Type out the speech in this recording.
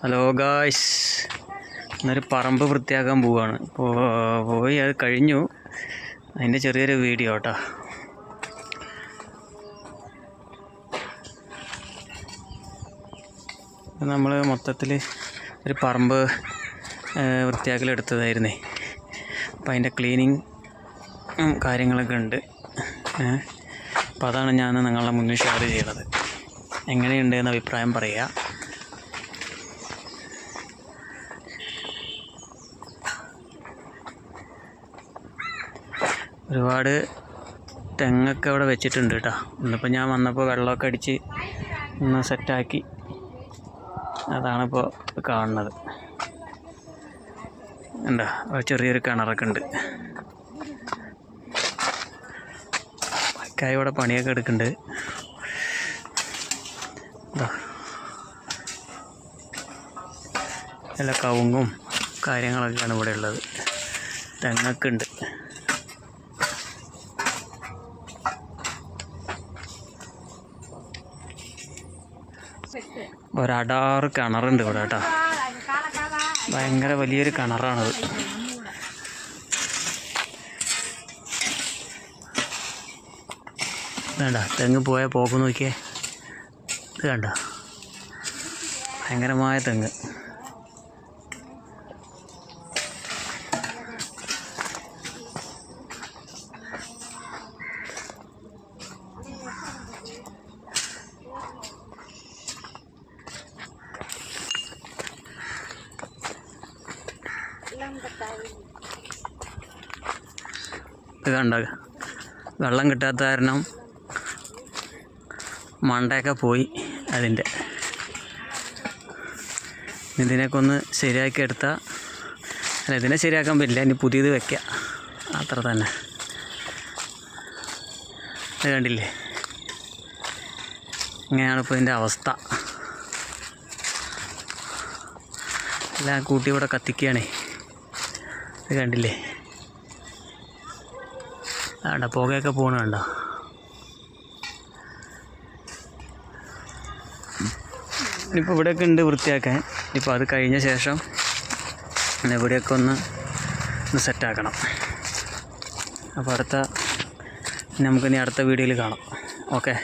Hello guys ഇന്നൊരു പറമ്പ് വൃത്തിയാക്കാൻ പോവാണ്. പോ പോയി അത് കഴിഞ്ഞു. അതിന്റെ ചെറിയൊരു വീഡിയോ കേട്ടോ നമ്മൾ മൊത്തത്തിൽ ഒരു പറമ്പ് വൃത്തിയാക്കലെടുത്തതായിരുന്നേ അപ്പം അതിന്റെ ക്ലീനിങ് കാര്യങ്ങളൊക്കെ ഉണ്ട്. അപ്പോൾ അതാണ് ഞാൻ നിങ്ങളുടെ മുന്നിൽ ഷെയർ ചെയ്യണത്. എങ്ങനെയുണ്ട് എന്ന് അഭിപ്രായം പറയുക ഒരുപാട് തെങ്ങൊക്കെ അവിടെ വെച്ചിട്ടുണ്ട് കേട്ടോ. ഇന്നിപ്പോൾ ഞാൻ വന്നപ്പോൾ വെള്ളമൊക്കെ അടിച്ച് ഒന്ന് സെറ്റാക്കി. അതാണിപ്പോൾ കാണുന്നത്. എന്താ ചെറിയൊരു കിണറൊക്കെ ഉണ്ട്. കായ ഇവിടെ പണിയൊക്കെ എടുക്കുന്നുണ്ട്. നല്ല കവുങ്ങും കാര്യങ്ങളൊക്കെയാണ് ഇവിടെ ഉള്ളത്. തെങ്ങൊക്കെ ഉണ്ട്. ഒരടാറ് കിണറുണ്ട് ഇവിടെ കേട്ടോ. ഭയങ്കര വലിയൊരു കിണറാണത്. വേണ്ട തെങ്ങ് പോയാൽ പോക്ക് നോക്കിയേ. ഇത് കണ്ട? ഭയങ്കരമായ തെങ്ങ്. ഇത് വെള്ളം കിട്ടാത്ത കാരണം മണ്ടയൊക്കെ പോയി അതിന്റെ. ഇതിനൊക്കെ ഒന്ന് ശരിയാക്കി എടുത്താൽ അല്ല ഇതിനെ ശരിയാക്കാൻ പറ്റില്ല. ഇനി പുതിയത് വെക്കുക അത്ര തന്നെ. അത് കണ്ടില്ലേ? ഇങ്ങനെയാണ് ഇപ്പോൾ ഇതിന്റെ അവസ്ഥ. എല്ലാം കൂട്ടി ഇവിടെ കത്തിക്കുകയാണേ. ഇത് കണ്ടില്ലേ? വേണ്ട പുകയൊക്കെ പോണ കണ്ടോ? ഇപ്പോൾ ഇവിടെയൊക്കെ ഉണ്ട് വൃത്തിയാക്കാൻ. ഇപ്പോൾ അത് കഴിഞ്ഞ ശേഷം ഇവിടെയൊക്കെ ഒന്ന് ഒന്ന് സെറ്റാക്കണം അപ്പോൾ അടുത്ത നമുക്കിനി അടുത്ത വീഡിയോയിൽ കാണാം. ഓക്കെ